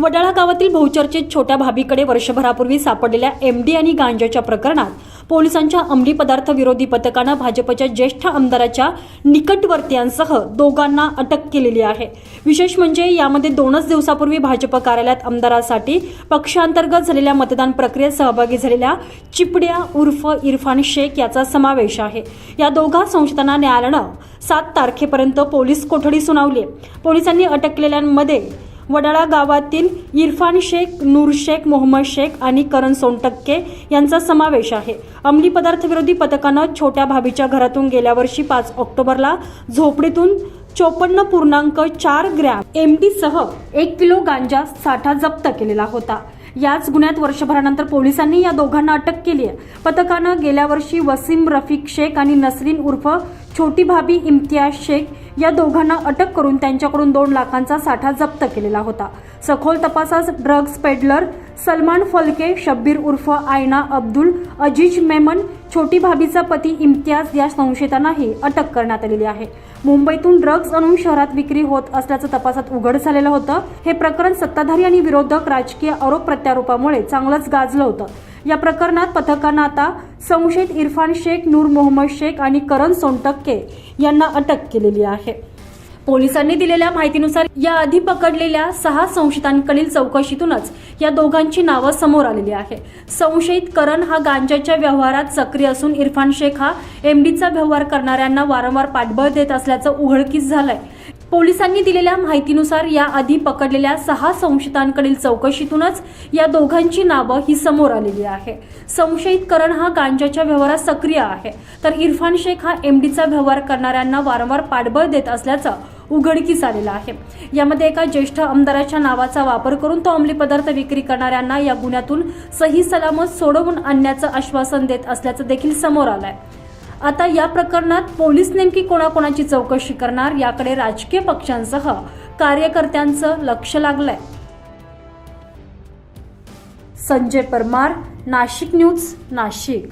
वडाळा गावातील बहुचर्चित छोट्या भाभीकडे वर्षभरापूर्वी सापडलेल्या एमडी आणि गांजाच्या प्रकरणात पोलिसांच्या अंमली पदार्थ विरोधी पथकानं भाजपच्या ज्येष्ठ आमदाराच्या निकटवर्तीयांसह दोघांना अटक केलेली आहे. विशेष म्हणजे यामध्ये दोनच दिवसापूर्वी भाजप कार्यालयात आमदारासाठी पक्षांतर्गत झालेल्या मतदान प्रक्रियेत सहभागी झालेल्या चिपड्या उर्फ इरफान शेख याचा समावेश आहे. या दोघा संशयितांना न्यायालयानं सात तारखेपर्यंत पोलीस कोठडी सुनावली पोलिसांनी अटक केलेल्यांमध्ये वडाळा गावातील इरफान शेख नूर शेख मोहम्मद शेख आणि करण सोनटक्के यांचा समावेश आहे. अंमली पदार्थ विरोधी पथकानं छोट्या भाभीच्या घरातून गेल्या वर्षी पाच ऑक्टोबरला झोपडीतून चोपन्न पूर्णांक चार ग्रॅम एम सह एक किलो गांजा साठा जप्त केलेला होता. याच गुन्ह्यात वर्षभरानंतर पोलिसांनी या दोघांना अटक केली आहे. पथकानं गेल्या वर्षी वसीम रफिक शेख आणि नसरीन उर्फ छोटी भाभी इम्तियाज शेख या दोघांना अटक करून त्यांच्याकडून दोन लाखांचा साठा जप्त केलेला होता. सखोल तपासास ड्रग्ज पेडलर सलमान फलके शब्बीर उर्फ आयना अब्दुल अजीज मेमन छोटी भाभीचा पती इम्तियाज या संशयितांनाही अटक करण्यात आलेली आहे. मुंबईतून ड्रग्ज आणून शहरात विक्री होत असल्याचं तपासात उघड झालेलं होतं. हे प्रकरण सत्ताधारी आणि विरोधक राजकीय आरोप प्रत्यारोपामुळे चांगलंच गाजलं होतं. या प्रकरणात पथकानं आता संशयित इरफान शेख नूर मोहम्मद शेख आणि करण सोनटक्के यांना अटक केलेली आहे. पोलिसांनी दिलेल्या माहितीनुसार या आधी पकडलेल्या सहा संशयितांकडील चौकशीतूनच या दोघांची नावं समोर आलेली आहे. संशयित करण हा गांजाच्या व्यवहारात सक्रिय असून इरफान शेख हा एमडीचा व्यवहार करणाऱ्यांना वारंवार पाठबळ देत असल्याचं उघडकीस झालंय. पोलिसांनी दिलेल्या माहितीनुसार याआधी पकडलेल्या सहा संशयितांकडील चौकशीतूनच या दोघांची नावं ही समोर आलेली आहे. संशयित करण हा गांजाच्या व्यवहारात सक्रिय आहे. तर इरफान शेख हा एमडीचा व्यवहार करणाऱ्यांना वारंवार पाठबळ देत असल्याचं उघडकीस आलेलं आहे. यामध्ये एका ज्येष्ठ आमदाराच्या नावाचा वापर करून तो अंमली पदार्थ विक्री करणाऱ्यांना या गुन्ह्यातून सही सलामत सोडवून आणण्याचं आश्वासन देत असल्याचं देखील समोर आलंय. आता या प्रकरणात पोलीस नेमकी कोणाकोणाची चौकशी करणार याकडे राजकीय पक्षांसह कार्यकर्त्यांचं लक्ष लागलंय. संजय परमार नाशिक न्यूज नाशिक.